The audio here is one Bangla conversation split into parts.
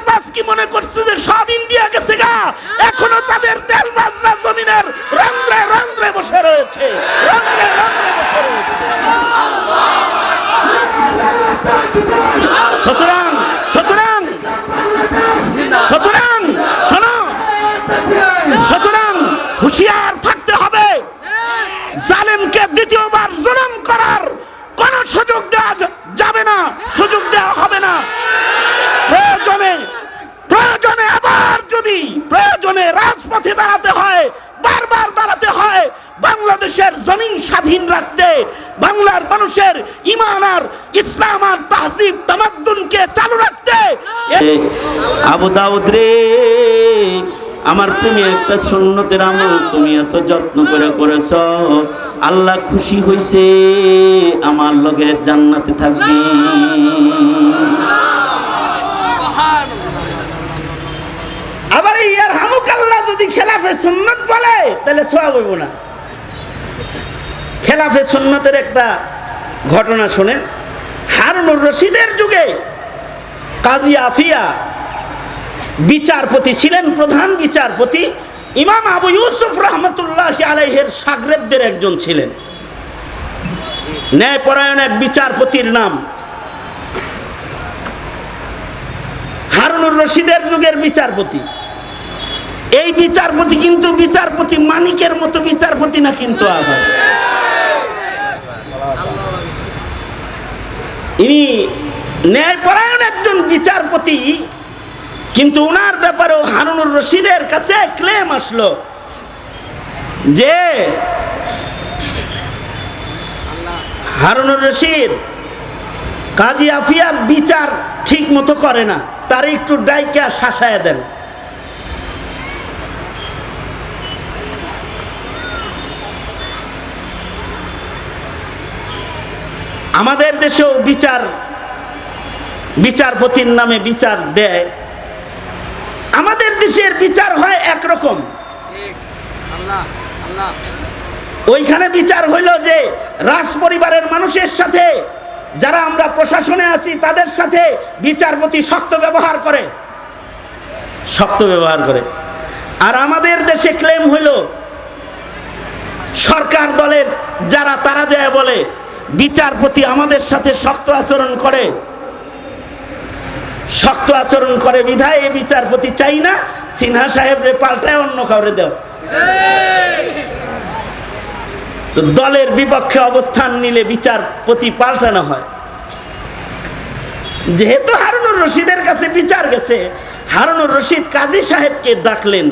তেলবাজ মনে করছে যে সব ইন্ডিয়া গেছে গা? এখনও তাদের তেলবাজরা জমিনের রন্ধ্রে রন্ধ্রে বসে রয়েছে। রন্ধ্রে সুতরাং সুতরাং সুতরাং শোনো। সুতরাং হুঁশিয়ার থাকতে হবে জালেমকে দ্বিতীয়বার জুলুম করার কোন সুযোগ দেওয়া যা- যাবে না সুযোগ দেওয়া হবে না প্রয়োজনে প্রয়োজনে আবার যদি প্রয়োজনে রাজপথে দাঁড়াতে হয় বারবার দাঁড়াতে হয় বাংলাদেশের জমিন স্বাধীন রাখতে বাংলার মানুষের ইমান আর ইসলাম আর তাহজিব তামাদ্দুনকে চালু রাখতে এ- আবু দাউদ রে, আমার তুমি একটা সুন্নতের আমল তুমি এত যত্ন করে করেছ। আল্লাহ খুশি হইছে, আমার লগে জান্নাতে থাকবি। আবার ইয়ার হামুক আল্লাহ যদি খেলাফে সুন্নত বলে, তাহলে সোয়াব হইব না। খেলাফে সুন্নতের একটা ঘটনা শোনেন। হারুনুর রশিদের যুগে কাজী আফিয়া বিচারপতি ছিলেন, প্রধান বিচারপতি। ইমাম আবু ইউসুফ রহমতুল্লাহ আলাইহের সাগরেবদের একজন ছিলেন। ন্যায়পরায়ণ এক বিচারপতির নাম। হারুনুর রশিদের যুগের বিচারপতি। এই বিচারপতি কিন্তু বিচারপতি মানিকের মতো বিচারপতি না কিন্তু আবার। ইনি ন্যায়পরায়ণ একজন বিচারপতি, কিন্তু ওনার ব্যাপারেও হারুনুর রশিদের কাছে ক্লেম আসলো যে হারুনুর রশিদ কাজী আফিয়া বিচার ঠিক মতো করে না, তার একটু ডাইকা শাসায় দেন। আমাদের দেশেও বিচার বিচারপতির নামে বিচার দেয়। আমাদের দেশের বিচার হয় একরকম। ওইখানে বিচার হইল যে রাজ পরিবারের মানুষের সাথে, যারা আমরা প্রশাসনে আছি, তাদের সাথে বিচারপতি শক্ত ব্যবহার করে। শক্ত ব্যবহার করে। আর আমাদের দেশে ক্লেম হইল, সরকার দলের যারা, তারা যায় বলে, বিচারপতি আমাদের সাথে শক্ত আচরণ করে। শক্ত আচরণ করে বিধায় এই বিচারপতি চাই না। সিনহা সাহেবরে পাল্টায় অন্য কাউরে দেও। দলের বিপক্ষে অবস্থান নিলে বিচারপতি পাল্টানো হয়। যেহেতু হারুনুর রশিদের কাছে বিচার গেছে, হারুনুর রশিদ কাজী সাহেবকে ডাকলেন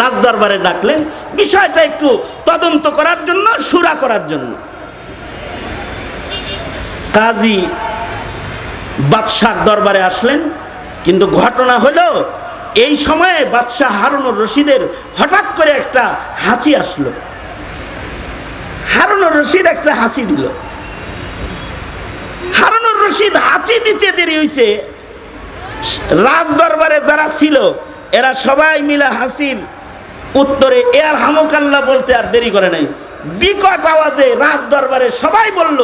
রাজদরবারে ডাকলেন, বিষয়টা একটু তদন্ত করার জন্য, সুরা করার জন্য। কাজী বাদশার দরবারে আসলেন। কিন্তু ঘটনা হলো, এই সময়ে বাদশাহ হারুনুর রশিদের হঠাৎ করে একটা হাঁচি আসলো। হারুনুর রশিদ একটা হাসি দিল। হারুনুর রশিদ হাঁচি দিতে দেরি হয়েছে রাজ দরবারে যারা ছিল, এরা সবাই মিলে হাসির উত্তরে এর হামুকাল্লা বলতে আর দেরি করে নাই। বিকট আওয়াজে রাজ দরবারে সবাই বলল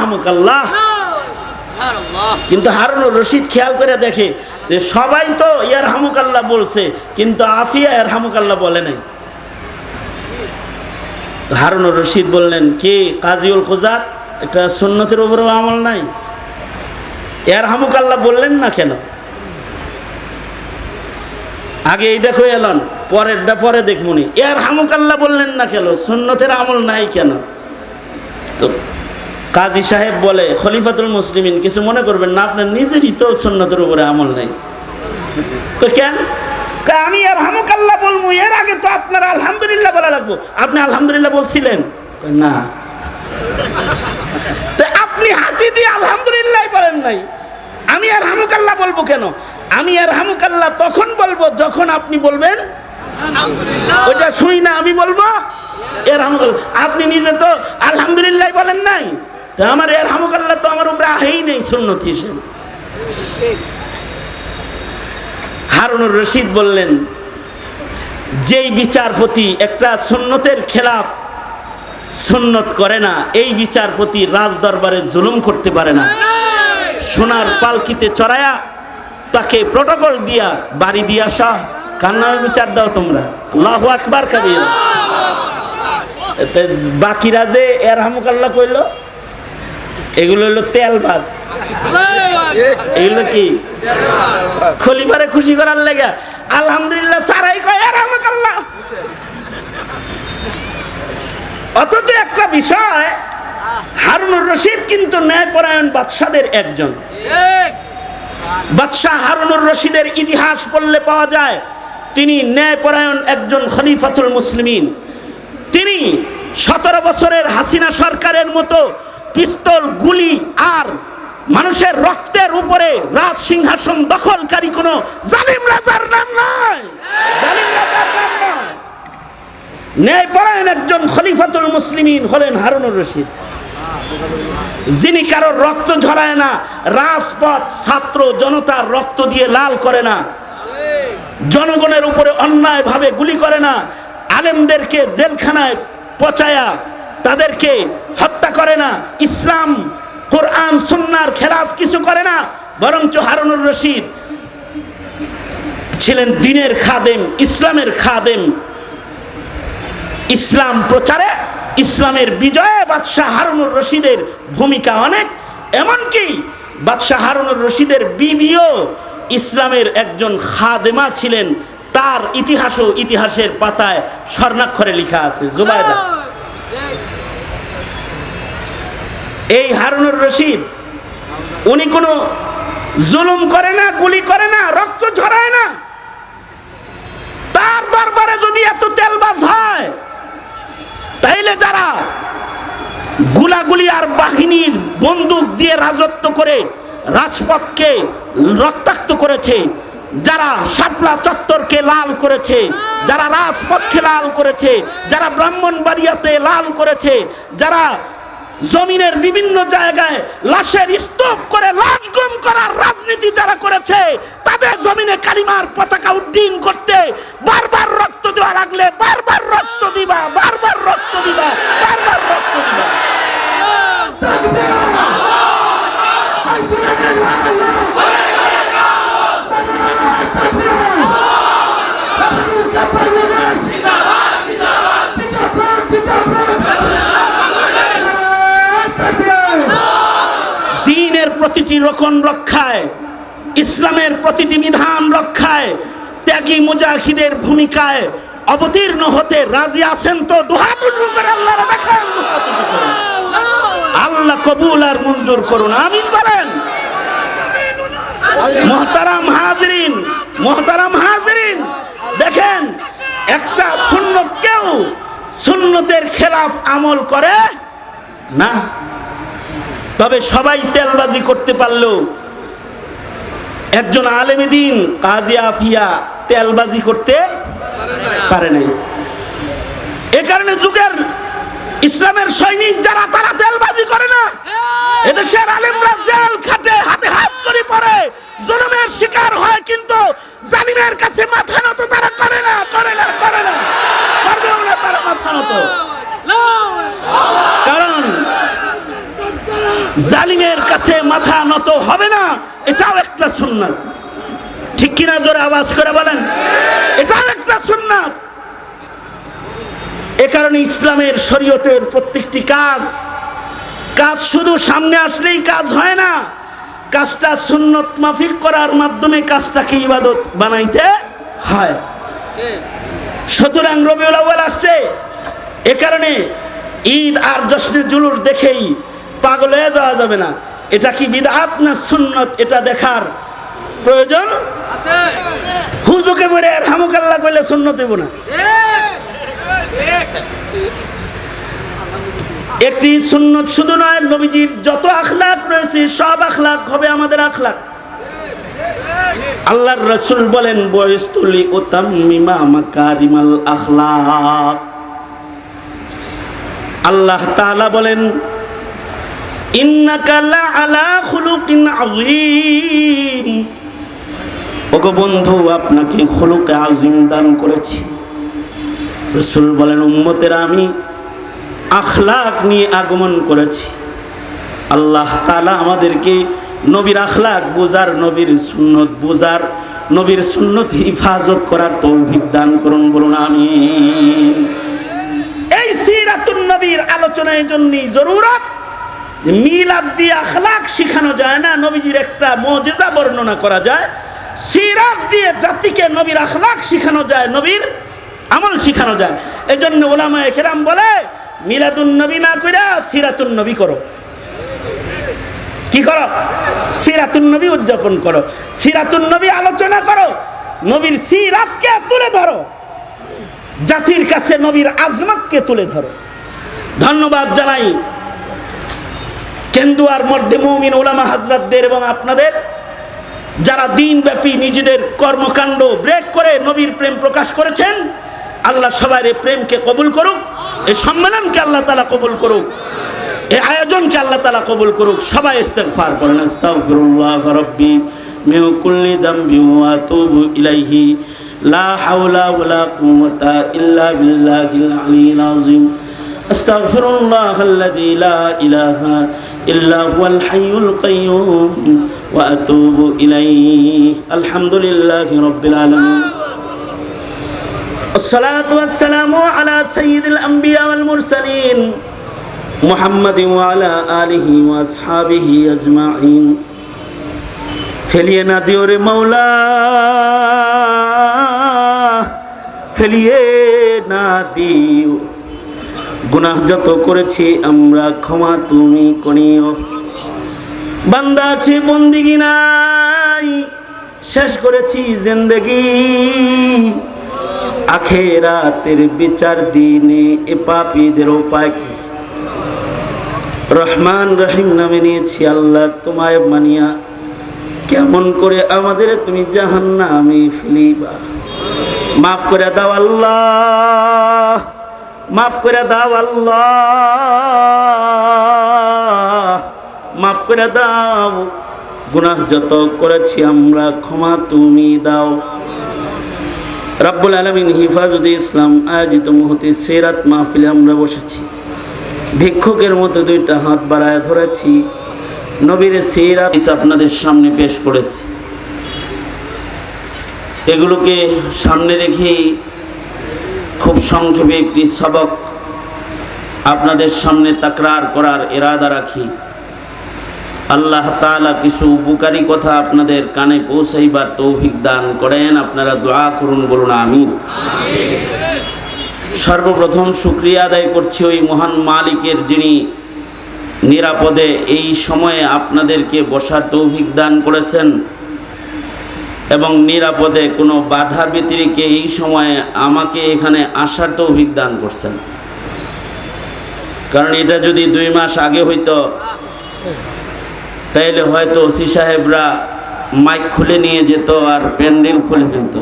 হামুকাল্লাহ সুবহানাল্লাহ কিন্তু হারুনুর রশিদ খেয়াল করে দেখে যে সবাই তো ইয়ার হামুকাল্লা বলছে, কিন্তু আফিয়া এর হামুকাল্লা বলে নাই। হারুনুর রশিদ বললেন, কি? কাজিউল খুজাত? একটা সুন্নতের উপরেও আমল নাই। এর হামুকাল্লা বললেন না কেন? আগে এইটা কই এলন পরেরটা পরে দেখমুনি। এর হামুকাল্লা বললেন না কেন? সুন্নতের আমল নাই কেন? তো কাজী সাহেব বলে খলিফাতুল মুসলিমিন কিছু মনে করবেন না আপনার নিজেরই তো সুন্নতের উপরে আমল নাই। তো কেন? আমি আর হামুকাল্লা বলব এর আগে তো আপনার আলহামদুলিল্লাহ বলা লাগবো। আপনি আলহামদুলিল্লাহ বলছিলেন? না। আপনি হাঁচি দিয়ে আলহামদুলিল্লাহ বলেন নাই। আমি আর হামুকাল্লা বলব কেন? আমি আর হামুকাল্লা তখন বলব যখন আপনি বলবেন ওইটা শুই না আমি বলব। এর হামুকাল্লা আপনি নিজে তো আলহামদুলিল্লাহ তো আমার এর হামুকাল্লা তো আমার উপরে আহেই নেই সুন্নত হিসেবে। হারুনুর রশিদ বললেন, যেই বিচারপতি একটা সুন্নতের খেলাফ সুন্নত করে না, এই বিচারপতি রাজ দরবারে জুলুম করতে পারে না। সোনার পালকিতে চড়ায়া তাকে প্রটোকল দিয়া বাড়ি দিয়া আসা। কান্নার বিচার দাও তোমরা? আল্লাহু আকবার কাবির। বাকিরা যে এরহামুকাল্লাহ কইল এগুলো হলো তেলবাজ এগুলো কি? খলিফারে খুশি করার লেগে। আলহামদুলিল্লাহ, সারাই কয় এরহামুকাল্লাহ অথচ একটা বিষয়, হারুনুর রশিদ কিন্তু ন্যায়পরায়ণ বাদশাদের একজন। বাদশাহ হারুনুর রশিদের ইতিহাস পড়লে পাওয়া যায়, তিনি ন্যায়পরায়ণ একজন খলিফাতুল মুসলিমিন। তিনি সতেরো বছরের হাসিনা সরকারের মতো পিস্তল, গুলি আর মানুষের রক্তের উপরে রাজ সিংহাসন দখলকারী কোনো জালিম রাজার নাম নয় জালিম একজন খলিফাতুল মুসলিমিন হলেন হারুনুর রশিদ। যিনি কারোর রক্ত ঝরায় না, রাজপথ, ছাত্র জনতার রক্ত দিয়ে লাল করে না। জনগণের উপরে অন্যায়ভাবে গুলি করে না। আলেমদেরকে জেলখানায় পচায়া তাদেরকে হত্যা করে না। ইসলাম, কোরআন, সুন্নার খেলাফ কিছু করে না, বরঞ্চ হারুনুর রশিদ ছিলেন দিনের খাদেম, ইসলামের খাদেম। ইসলাম প্রচারে, ইসলামের বিজয়ে বাদশাহ হারুনুর রশিদের ভূমিকা অনেক, এমনকি বাদশাহ হারুনুর রশিদের বিবিও ইসলামের একজন খাদেমা ছিলেন। তার ইতিহাসও ইতিহাসের পাতায় স্বর্ণাক্ষরে লেখা আছে। জুবায়দা এই হারুনুর রশিদ, উনি কোনো জুলুম করে না, গুলি করে না, রক্ত ঝরায় না। তার দরবারে যদি এত তেলবাজ হয়, তাইলে যারা গুলাগুলি আর বাহিনীর বন্দুক দিয়ে রাজত্ব করে রাজপথকে রক্তাক্ত করেছে, যারা শাপলা চত্বরকে লাল করেছে, যারা রাজপথকে লাল করেছে, যারা ব্রাহ্মণবাড়িয়াতে লাল করেছে, যারা জমিনের বিভিন্ন জায়গায় লাশের স্তূপ করে, লাশ গুম করার রাজনীতি যারা করেছে, তাদের জমিনে কালিমার পতাকা উড্ডীন করতে বারবার রক্ত দেওয়া লাগলে বারবার রক্ত দিবা, বারবার রক্ত দিবা, বারবার রক্ত দিবা দিনের প্রতিটি রকম রক্ষায়, ইসলামের প্রতিটি বিধান রক্ষায়, ত্যাগী মুজাহিদের ভূমিকায় অবতীর্ণ হতে রাজি আছেন তো। আল্লাহ কবুল আর মঞ্জুর করুন, আমিন বলেন। মোহতারাম হাজরিন মোহতারাম হাজরিন, দেখেন, একটা সুন্নত কেউ সুন্নতের খেলাফ আমল করে না। তবে সবাই তেলবাজি করতে পারল একজন আলেম দিন কাজী আফিয়া তেলবাজি করতে পারে নাই। এ কারণে যুগের ইসলামের সৈনিক যারা, তারা তেলবাজি করে না। এদেশের আলেমরা জেল খাটে, হাতে হাত করে পড়ে। জুলুমের শিকার হয় কিন্তু জালিমের কাছে মাথা নত তারা করে না করে না করে না। করবেও না তারা মাথা নত কারণ জালিমের কাছে মাথা নত হবে না, এটাও একটা সুন্নাত। ঠিক কিনা জোরে আওয়াজ করে বলেন? এটাও একটা সুন্নাত। এ কারণে ইসলামের শরীয়তের প্রত্যেকটি কাজ কাজ শুধু সামনে আসলেই কাজ হয় না, কাজটা সুন্নত মাফিক করার মাধ্যমে কাজটাকে ইবাদত বানাইতে হয়। সুতরাং রবিউল আউ্বাল আসছে। এ কারণে ঈদ আর জশ্নের জুলুর দেখেই পাগল হয়ে যাওয়া যাবে না। এটা কি বিদাত না সুন্নত? এটা দেখার প্রয়োজন? হুজুকে বলে আর হামুকাল্লা করলে সুন্নত দেব না। একটি সুন্নত শুধু নয় নবীজির যত আখলাক রয়েছে সব আখলাক হবে আমাদের আখলাক। আল্লাহর রসুল বলেন বয়স্তুলি ও তাম্মিমা মাকারিমাল আখলাক। আল্লাহ তাআলা বলেন ওগো বন্ধু, আপনাকে খুলুকে আজিম দান করেছি। রসুল বলেন, উম্মতের, আমি আখলাক নিয়ে আগমন করেছি। আল্লাহ তালা আমাদেরকে নবীর আখলাক বোঝার, নবীর সুন্নত বুজার নবীর সুন্নত হিফাজত করার তৌফিক দান করুন, বলুন আমি এই সিরাতুন নবীর আলোচনায় জন্য জরুরত মিলাদ দিয়ে আখলাক শিখানো যায় না, নবীজির একটা মজেজা বর্ণনা করা যায়। সিরাত দিয়ে জাতিকে নবীর আখলাক শিখানো যায়, নবীর আমল শিখানো যায়। এই জন্য ওলামায় কেরাম বলে, মিলাদুন নবী না কইরা সিরাতুন নবী করো। কি করো? সিরাতুন নবী উদযাপন করো। সিরাতুন নবী আলোচনা করো। নবীর সিরাতকে তুলে ধরো। জাতির কাছে নবীর আজমতকে তুলে ধরো। ধন্যবাদ জানাই। কেন্দু আর মধ্যে মৌমিন ওলামা হাজরাতদের এবং আপনাদের, যারা দিনব্যাপী নিজেদের কর্মকাণ্ড ব্রেক করে নবীর প্রেম প্রকাশ করেছেন, আল্লাহ সবাই এই প্রেমকে কবুল করুক, এই সম্মেলনকে আল্লাহ তালা কবুল করুক, এই আয়োজনকে আল্লাহ তালা কবুল করুক, সবাই ইস্তেকফার করেন, আস্তাগফিরুল্লাহ রব্বি মিন কুল্লি দামবি ওয়া আতুবু ইলাইহি, লা হাওলা ওয়ালা কুওয়াতা ইল্লা বিল্লাহিল আলিয়্যিল আযীম, আস্তাগফিরুল্লাহ আল্লাযী লা ইলাহা إلا هو الحي القيوم وأتوب إليه الحمد لله رب العالمين الصلاة والسلام على سيد الأنبياء والمرسلين محمد وعلى آله وأصحابه أجمعين ফেলিয়ে না দিও রে মৌলা ফেলিয়ে না দিও গুনাহ যত করেছি, আমরা ক্ষমা তুমি করিও। বান্দা আছে, বন্দিগি নাই, শেষ করেছি জিন্দগি। আখেরাতের বিচার দিনে এ পাপীদের উপায় কি? রহমান রহিম নামে নিয়েছি আল্লাহ তোমায় মানিয়া। কেমন করে আমাদের তুমি জাহান নামে ফেলিবা। মাফ করে দাও আল্লাহ। মাফ করে দাও আল্লাহ। মাফ করে দাও। গুনাহ যত করেছি আমরা, ক্ষমা তুমি দাও। রাব্বুল আলমিন হিফাজুদ্দি ইসলাম আয়োজিত মুহূর্তে সেরাত মাহফিলে আমরা বসেছি। ভিক্ষুকের মতো দুইটা হাত বাড়ায় ধরেছি। নবীর সেরাত আপনাদের সামনে পেশ করেছি। এগুলোকে সামনে রেখেই খুব সংক্ষেপে একটি সবক আপনাদের সামনে তাকরার করার এরাদা রাখি। আল্লাহ তাআলা কিছু উপকারী কথা আপনাদের কানে পৌঁছাইবার তৌফিক দান করেন। আপনারা দোয়া করুন, বলুন, আমিন। সর্বপ্রথম শুক্রিয়া আদায় করছি ওই মহান মালিকের যিনি নিরাপদে এই সময়ে আপনাদেরকে বসার তৌফিক দান করেছেন। এবং নিরাপদে কোনো বাধার ব্যতিরিকে এই সময়ে আমাকে এখানে আসার তৌফিক দান করছেন। কারণ এটা যদি দুই মাস আগে হইতো, তাইলে হয়তো ওসি সাহেবরা মাইক খুলে নিয়ে যেত আর প্যান্ডেল খুলে ফেলত।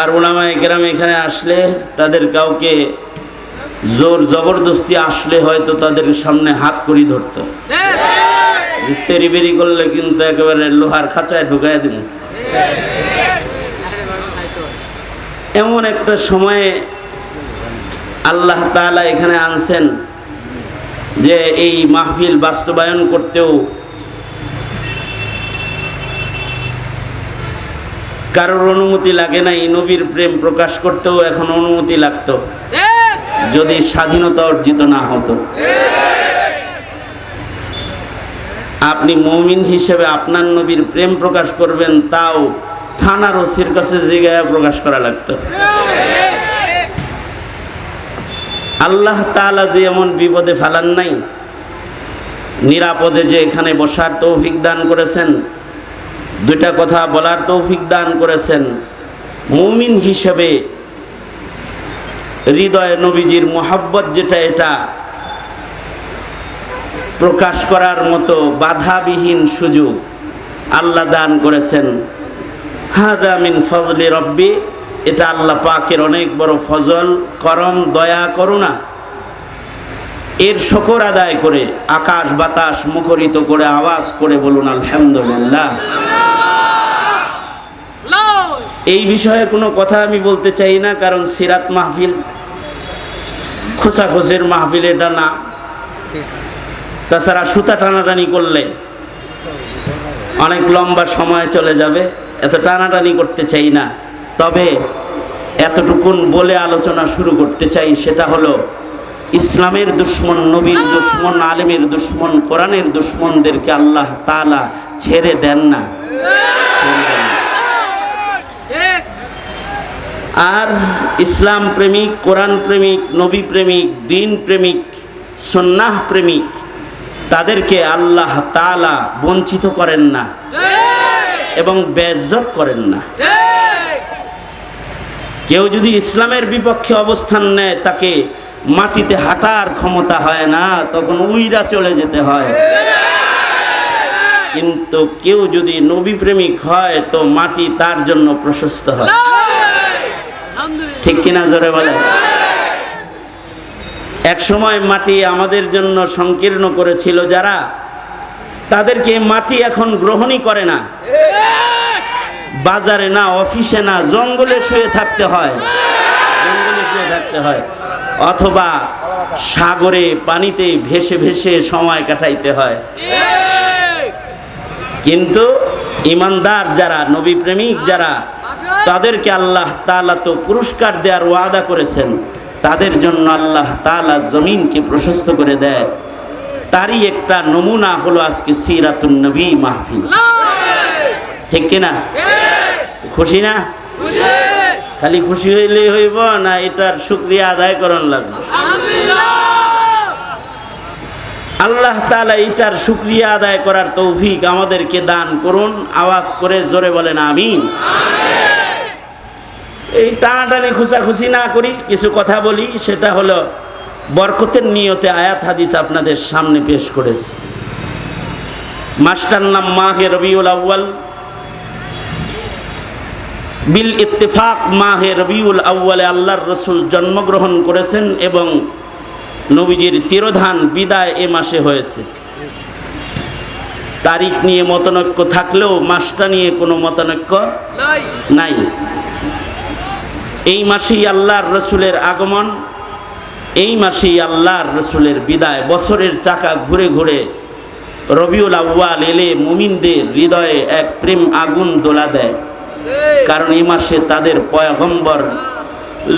আর ওলামায় গ্রাম এখানে আসলে তাদের কাউকে জোর জবরদস্তি আসলে হয়তো তাদের সামনে হাত করি ধরতো। তেরি বেরি করলে কিন্তু একেবারে লোহার খাঁচায় ঢুকাই দিন এমন একটা সময়ে আল্লাহ তাআলা এখানে আনছেন যে এই মাহফিল বাস্তবায়ন করতেও কারোর অনুমতি লাগে নাই নবীর প্রেম প্রকাশ করতেও এখন অনুমতি লাগতো। যদি স্বাধীনতা অর্জিত না হতো। আপনি মমিন হিসেবে আপনার নবীর প্রেম প্রকাশ করবেন, তাও থানার ওসির কাছে জিগায় প্রকাশ করা লাগতো। আল্লাহ তাআলা যে এমন বিপদে ফেলান নাই, নিরাপদে যে এখানে বসার তৌফিক দান করেছেন, দুইটা কথা বলার তৌফিক দান করেছেন, মুমিন হিসেবে হৃদয় নবীজির মোহাব্বত যেটা এটা প্রকাশ করার মতো বাধাবিহীন সুযোগ আল্লাহ দান করেছেন। হাদা মিন ফজলি রব্বি, এটা আল্লাহ পাকের অনেক বড় ফজল, করম, দয়া, করুণা। এর শকর আদায় করে, আকাশ বাতাস মুখরিত করে, আওয়াজ করে বলুন, আলহামদুলিল্লাহ। এই বিষয়ে কোনো কথা আমি বলতে চাই না, কারণ সিরাত মাহফিল খোসাখোসের মাহফিল এটা না। তাছাড়া সুতা টানাটানি করলে অনেক লম্বা সময় চলে যাবে, এত টানাটানি করতে চাই না। তবে এতটুকুন বলে আলোচনা শুরু করতে চাই, সেটা হলো ইসলামের দুশ্মন, নবীর দুশ্মন, আলেমের দুশ্মন, কোরআনের দুশ্মনদেরকে আল্লাহ তাআলা ছেড়ে দেন না। আর ইসলাম প্রেমিক, কোরআন প্রেমিক, নবী প্রেমিক, দিন প্রেমিক সন্ন্যাহ প্রেমিক তাদেরকে আল্লাহ তালা বঞ্চিত করেন না এবং বেজ্জত করেন না। কেউ যদি ইসলামের বিপক্ষে অবস্থান নেয়, তাকে মাটিতে হাঁটার ক্ষমতা হয় না, তখন উইরা চলে যেতে হয়। কিন্তু কেউ যদি নবী প্রেমিক হয়, তো মাটি তার জন্য প্রশস্ত হয়। ঠিক কিনা জোরে বলে এক সময় মাটি আমাদের জন্য সংকীর্ণ করেছিল যারা? তাদেরকে মাটি এখন গ্রহণই করে না। বাজারে না, অফিসে না, জঙ্গলে শুয়ে থাকতে হয়। জঙ্গলে শুয়ে থাকতে হয়। অথবা সাগরে পানিতে ভেসে ভেসে সময় কাটাইতে হয়। কিন্তু ইমানদার যারা নবী প্রেমিক যারা, তাদেরকে আল্লাহ তালা তো পুরস্কার দেওয়ার ওয়াদা করেছেন। তাদের জন্য আল্লাহ তালা জমিনকে প্রশস্ত করে দেয়। তারই একটা নমুনা হলো আজকে সিরাতুন নবী মাহফিল। ঠিক কিনা খুশি না? খালি খুশি হইলে হইব না এটার শুক্রিয়া আদায় করন লাগবে? আল্লাহ তালা এটার শুক্রিয়া আদায় করার তৌফিক আমাদেরকে দান করুন, আওয়াজ করে জোরে বলেন, আমিন। এই টানাটানি খুশাখুশি না করি কিছু কথা বলি সেটা হলো বরকতের নিয়তে আয়াত হাদিস আপনাদের সামনে পেশ করেছি। মাস্টার নাম মাহে রবিউল আউ্য়াল বিল ইত্তেফাক মাহে রবিউল আউ্য়ালে আল্লাহর রসুল জন্মগ্রহণ করেছেন এবং নবীজির তিরোধান বিদায় এ মাসে হয়েছে। তারিখ নিয়ে মতনৈক্য থাকলেও মাসটা নিয়ে কোনো মতনৈক্য নাই। এই মাসেই আল্লাহর রসুলের আগমন এই মাসেই আল্লাহর রসুলের বিদায় বছরের চাকা ঘুরে ঘুরে রবিউল আউ্য়াল এলে মুমিনদের হৃদয়ে এক প্রেম আগুন দোলা দেয়। কারণ এই মাসে তাদের পয়গম্বর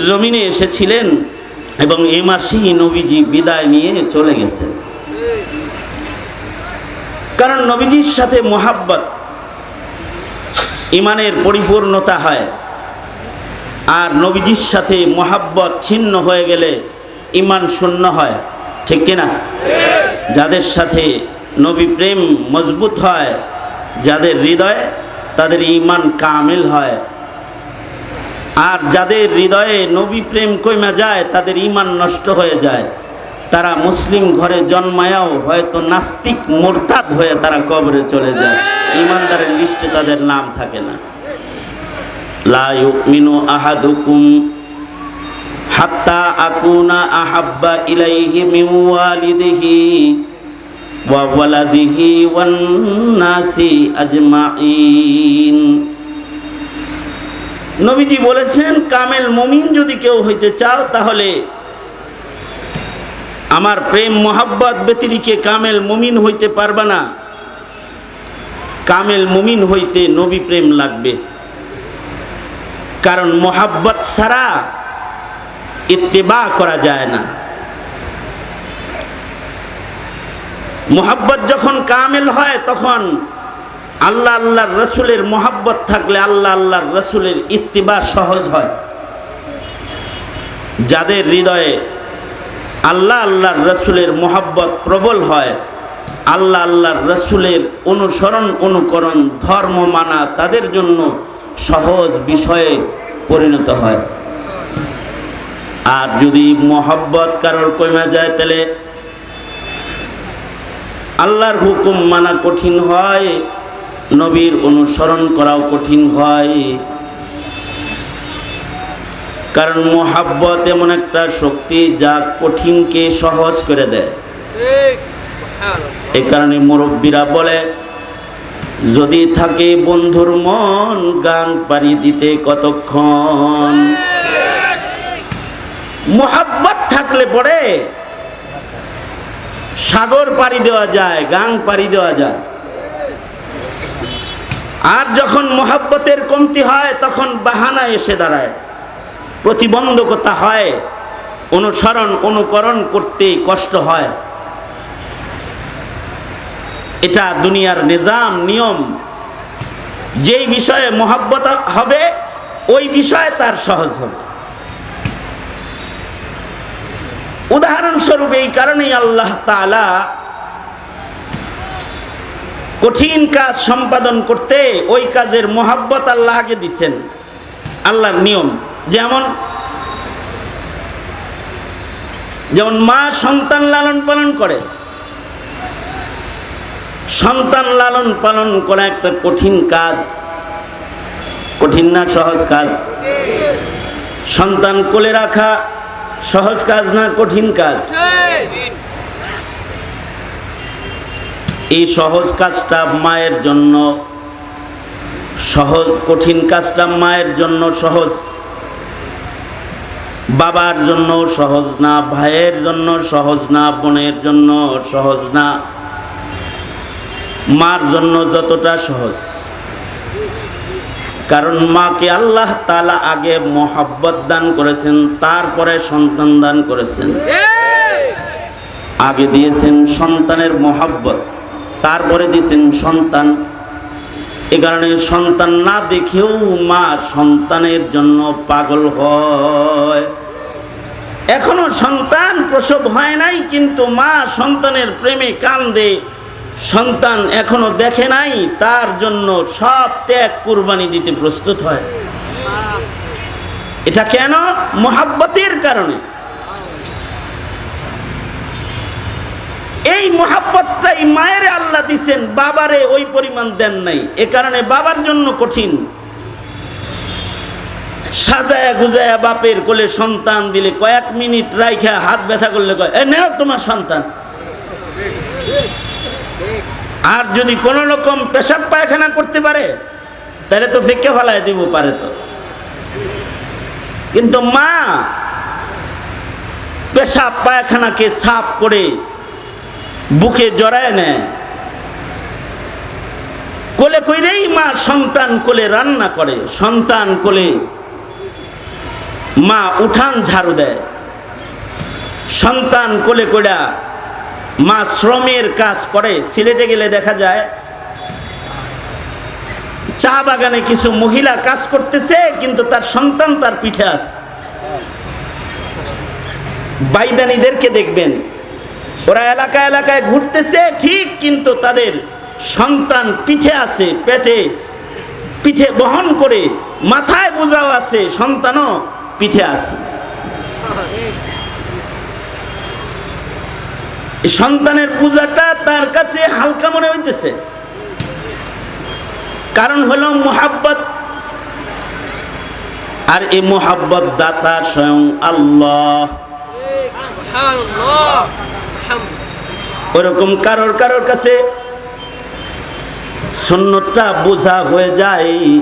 জমিনে এসেছিলেন এবং এই মাসেই নবীজি বিদায় নিয়ে চলে গেছেন। কারণ নবীজির সাথে মোহাব্বত ইমানের পরিপূর্ণতা হয়। আর নবীজির সাথে মোহাব্বত ছিন্ন হয়ে গেলে ইমান শূন্য হয়। ঠিক কিনা? যাদের সাথে নবী প্রেম মজবুত হয়, যাদের হৃদয়ে তাদের ইমান কামিল হয়। আর যাদের হৃদয়ে নবী প্রেম কইমা যায়, তাদের ইমান নষ্ট হয়ে যায়। তারা মুসলিম ঘরে জন্মায়াও হয়তো নাস্তিক মোরতাদ হয়ে তারা কবরে চলে যায়। ইমানদারের লিস্টে তাদের নাম থাকে না। আহাব্বা নবীজি বলেছেন, কামেল মুমিন যদি কেউ হইতে চাও, তাহলে আমার প্রেম মোহাব্বত ব্যতিরিকে কামেল মুমিন হইতে পারবা না। কামেল মুমিন হইতে নবী প্রেম লাগবে। কারণ মোহাব্বত ছাড়া ইত্তেবা করা যায় না। মোহাব্বত যখন কামেল হয়, তখন আল্লাহ আল্লাহর রসুলের মোহাব্বত থাকলে আল্লাহ আল্লাহর রসুলের ইত্তিবা সহজ হয়। যাদের হৃদয়ে আল্লাহ আল্লাহর রসুলের মোহাব্বত প্রবল হয়, আল্লাহ আল্লাহর রসুলের অনুসরণ, অনুকরণ, ধর্ম মানা তাদের জন্য সহজ বিষয়ে পরিণত হয়। আর যদি মোহাব্বত কারোর কমে যায় তাহলে আল্লাহর হুকুম মানা কঠিন হয় নবীর অনুসরণ করাও কঠিন হয়। কারণ মোহাব্বত এমন একটা শক্তি যা কঠিনকে সহজ করে দেয়। এই কারণে মুরব্বীরা বলে যদি থাকে বন্ধুর মন গান পারি দিতে কতক্ষণ? মোহাব্বত থাকলে পরে সাগর পাড়ি দেওয়া যায়, গাং পাড়ি দেওয়া যায়। আর যখন মোহাব্বতের কমতি হয়, তখন বাহানা এসে দাঁড়ায়। প্রতিবন্ধকতা হয়, অনুসরণ, অনুকরণ করতে কষ্ট হয়। এটা দুনিয়ার নিজাম, নিয়ম। যেই বিষয়ে মোহাব্বত হবে, ওই বিষয়ে তার সহজ হবে। উদাহরণস্বরূপ এই কারণেই আল্লাহ তাআলা কঠিন কাজ সম্পাদন করতে ওই কাজের মোহাব্বত আল্লাহ আগে দিচ্ছেন। আল্লাহর নিয়ম। যেমন যেমন মা সন্তান লালন পালন করে সন্তান লালন পালন করা একটা কঠিন কাজ। কঠিন না সহজ কাজ। সন্তান কোলে রাখা সহজ কাজ না কঠিন কাজ? এই সহজ কাজটা মায়ের জন্য সহজ, কঠিন কাজটা মায়ের জন্য সহজ। বাবার জন্য সহজ না, ভাইয়ের জন্য সহজ না, বোনের জন্য সহজ না। মার জন্য যতটা সহজ। কারণ মাকে আল্লাহ তালা আগে মহাব্বত দান করেছেন, তারপরে সন্তান দান করেছেন। আগে দিয়েছেন সন্তানের মহাব্বত, তারপরে দিয়েছেন সন্তান। এ কারণে সন্তান না দেখেও মা সন্তানের জন্য পাগল হয়। এখনও সন্তান প্রসব হয় নাই, কিন্তু মা সন্তানের প্রেমে কান্দে। সন্তান এখনও দেখে নাই, তার জন্য সব ত্যাগ কুরবানি দিতে প্রস্তুত হয়। এটা কেন? মোহাব্বতের কারণে। এই মোহাব্বতটাই মায়ের আল্লাহ দিচ্ছেন বাবারে ওই পরিমাণ দেন নাই। এ কারণে বাবার জন্য কঠিন। সাজায়া গুজায়া বাপের কোলে সন্তান দিলে কয়েক মিনিট রাইখা হাত ব্যথা করলে কয়, এ, নেও তোমার সন্তান। আর যদি কোনো রকম পেশাব পায়খানা করতে পারে, তাহলে তো ফেঁকে ফেলায় দিব পারে তো। কিন্তু মা, পেশাব পায়খানাকে সাফ করে বুকে জড়ায় নেয়। কোলে কইরেই মা সন্তান কোলে রান্না করে, সন্তান কোলে মা উঠান ঝাড়ু দেয়। সন্তান কোলে কইরা মা শ্রমের কাজ করে, সিলেটে গেলে দেখা যায় চা বাগানে কিছু মহিলা কাজ করতেছে, কিন্তু তার সন্তান তার পিঠে আছে। বাইদানিদেরকে দেখবেন, ওরা এলাকা এলাকায় ঘুরতেছে, ঠিক কিন্তু তাদের সন্তান পিঠে আছে, পেটে পিঠে বহন করে মাথায় বোঝাও আছে, সন্তানও পিঠে আছে এই সন্তানের পূজাটা তার কাছে হালকা মনে হইতেছে। কারণ হলো মোহাব্বত। আর এই মোহাব্বত দাতা স্বয়ং আল্লাহ। ওরকম কারোর কারোর কাছে সুন্নতটা বোঝা হয়ে যায়,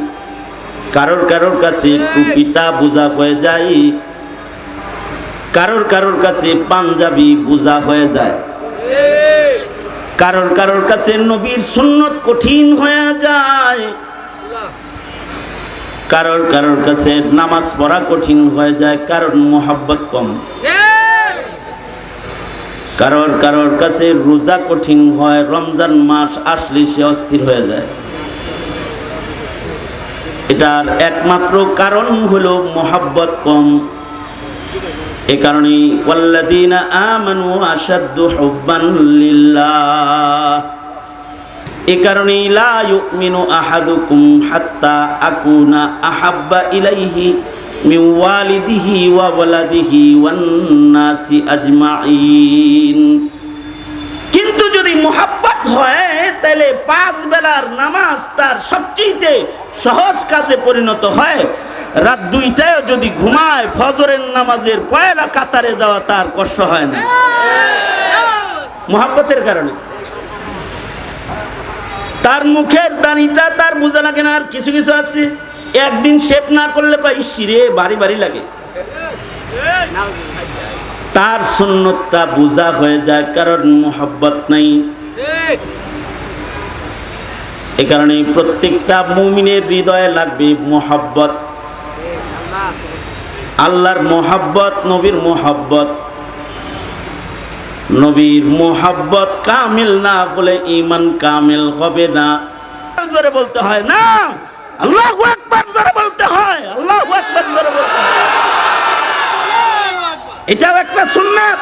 কারোর কারোর কাছে টুপিটা বোঝা হয়ে যায়, কারোর কারোর কাছে পাঞ্জাবি বোঝা হয়ে যায়। কারোর কারোর কাছে নবীর সুন্নত কঠিন হয়ে যায়। কারোর কারোর কাছে নামাজ পড়া কঠিন হয়ে যায় কারণ মোহাব্বত কম। কারোর কারোর কাছে রোজা কঠিন হয়, রমজান মাস আসলে সে অস্থির হয়ে যায়। এটার একমাত্র কারণ হলো মোহাব্বত কম। এ কারণে ওয়াল্লাদিনা আমানু আশাদ্দু হুব্বান লিল্লাহ। এ কারণে লা ইউমিনু আহাদুকুম হাত্তা আকুনা আহাব্বা ইলাইহি মিন ওয়ালিদিহি ওয়া ওয়ালাদিহি ওয়ান আজমাইন কিন্তু যদি মোহাব্বত হয়, তাহলে পাঁচ বেলার নামাজ তার সবচেয়ে সহজ কাজে পরিণত হয়। রাত দুইটায় যদি ঘুমায়, ফজরের নামাজের পয়লা কাতারে যাওয়া তার কষ্ট হয় না। মহাব্বতের কারণে। তার মুখের দানিটা তার বোঝা লাগে না, আর কিছু কিছু আছে। একদিন শেপ না করলে কয়, ইসি রে, বাড়ি বাড়ি লাগে। তার সুন্নতটা বোঝা হয়ে যায়, কারণ মোহব্বত নাই। এ কারণে প্রত্যেকটা মুমিনের হৃদয়ে লাগবে মোহব্বত। আল্লাহর মোহাব্বত, নবীর মোহাব্বত। নবীর মোহাব্বত কামিল না বলে ইমান কামিল হবে না। জোরে বলতে হয়, না! আল্লাহ একবার জোরে বলতে হয়, আল্লাহ একবার জোরে বলতে হয়। এটাও একটা সুন্নাত।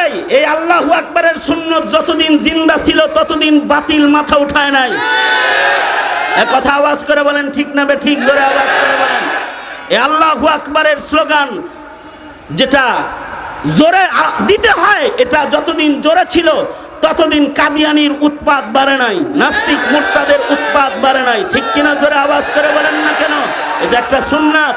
এই এই আল্লাহু আকবারের সুন্নত যতদিন জিন্দা ছিল, ততদিন বাতিল মাথা উঠায় নাই। কথা আওয়াজ করে বলেন, ঠিক না বে, ঠিক করে আওয়াজ করে বলেন। এ আল্লাহু আকবারের স্লোগান যেটা জোরে দিতে হয়, এটা যতদিন জোরে ছিল, ততদিন কাদিয়ানির উৎপাদ বাড়ে নাই, নাস্তিক মুরতাদের উৎপাদ বাড়ে নাই। ঠিক কিনা জোরে আওয়াজ করে বলেন না কেন? এটা একটা সুন্নাত।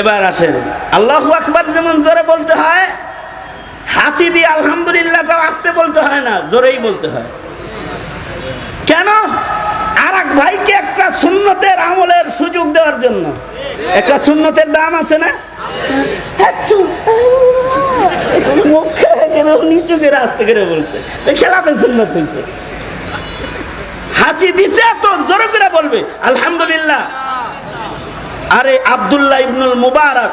এবার আসেন। আল্লাহ আকবার যেমন জোরে বলতে হয়, হাঁচি দিয়ে আলহামদুলিল্লাহটাও আসতে বলতে হয় না, জোরেই বলতে হয়। কেন? আর এক ভাইকে একটা সুন্নতের আমলের সুযোগ দেওয়ার জন্য। একটা সুন্নতের দাম আছে না? একেবারে নিচু করে আসতে করে বলছে? খেলাপে সুন্নত হয়েছে হাঁচি দিছে তো জোরে করে বলবে, আলহামদুলিল্লাহ। আরে আব্দুল্লাহ ইবনুল মুবারক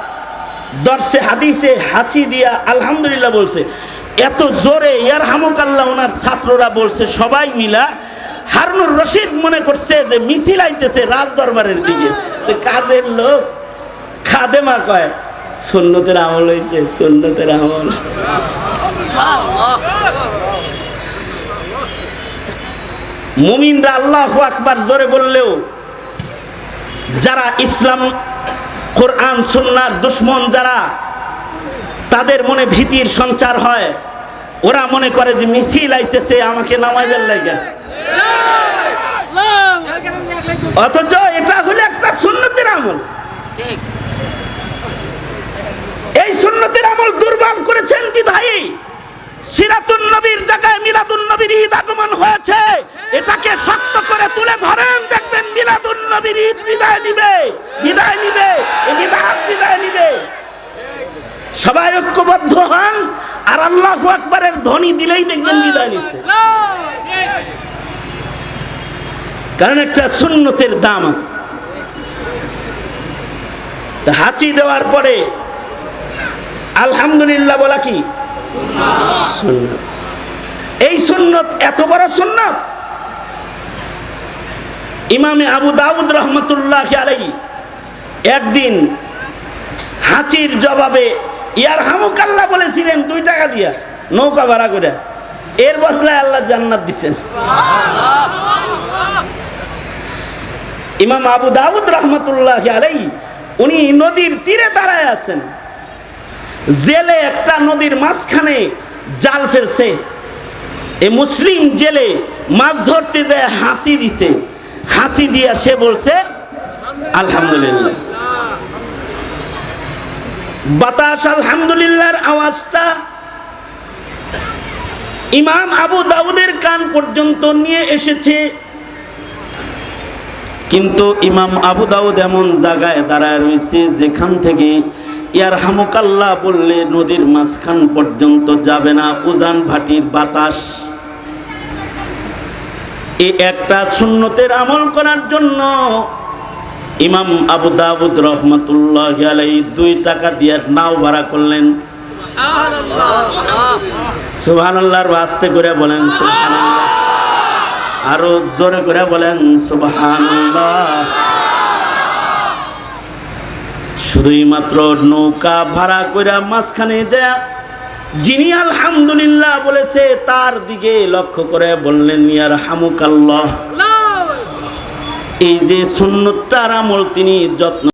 দর্শে হাদিসে হাঁচি দিয়া আলহামদুলিল্লাহ বলছে, এত জোরে ইয়ার হামুকাল্লাহ ওনার ছাত্ররা বলছে, সবাই মিলা হারুনুর রশিদ মনে করছে যে মিছিল আইতেছে রাজ দরবারের দিকে কাজের লোক খাদেমা কয়, সুন্নতের আমল হয়েছে সুন্নতের আমল। মুমিনরা আল্লাহ আকবার জোরে বললেও যারা ইসলাম, কোরআন, সুন্নার দুশ্মন যারা, তাদের মনে ভীতির সঞ্চার হয়। ওরা মনে করে যে মিছিল আইতেছে, আমাকে নামাইবেন লাগে। অথচ এটা হলো একটা সুন্নতির আমল। এই সুন্নতের আমল দুর্বল করেছেন বিধায়ী। সিরাতুন নবীর জায়গায় মিলাদুন নবীর ঈদ আগমন হয়েছে। এটাকে শক্ত করে তুলে ধরেন, দেখবেন মিলাদুন নবীর ঈদ বিদায় নিবে বিদায় নিবে বিদায় বিদায় নিবে। সবাই ঐক্যবদ্ধ হন, আর আল্লাহ আকবরের ধ্বনি দিলেই দেখবেন বিদায় নিচ্ছে কারণ একটা সুন্নতের দাম আছে। হাঁচি দেওয়ার পরে আলহামদুলিল্লাহ বলা কি? এই সুন্নত, এত বড় সুন্নত? ইমামে আবু দাউদ রহমতুল্লাহ আলাই একদিন হাঁচির জবাবে ইয়ার হামুকাল্লা বলেছিলেন, দুই টাকা দিয়া, নৌকা ভাড়া করে। এর বদলে আল্লাহ জান্নাত দিচ্ছেন ইমাম আবু দাউদ রহমতুল্লাহ আলাই উনি নদীর তীরে দাঁড়ায় আছেন। জেলে একটা নদীর মাঝখানে জাল ফেলছে। এ মুসলিম জেলে মাছ ধরতে যায়, হাসি দিছে। হাসি দিয়া সে বলছে, আলহামদুলিল্লাহ। বাতাস, আলহামদুলিল্লাহর আওয়াজটা ইমাম আবু দাউদের কান পর্যন্ত নিয়ে এসেছে। কিন্তু ইমাম আবু দাউদ এমন জায়গায় দাঁড়ায় রয়েছে যেখান থেকে ইয়ার হামুকাল্লা বললে, নদীর মাঝখান পর্যন্ত যাবে না, উজান ভাটির বাতাস। এই একটা সুন্নতের আমল করার জন্য ইমাম আবু দাউদ রহমতুল্লাহ আলাই দুই টাকা দিয়ে নাও ভাড়া করলেন। সুবহান আল্লাহর আস্তে করে বলেন সুবহান আরও জোরে করে বলেন সুবহান শুধুই মাত্র নৌকা ভাড়া করে মাঝখানে যা যিনি আলহামদুলিল্লাহ বলেছে তার দিকে লক্ষ্য করে বললেন ইয়ার হামুকাল্লাহ। এই যে সুন্নতার আমল তিনি যত্ন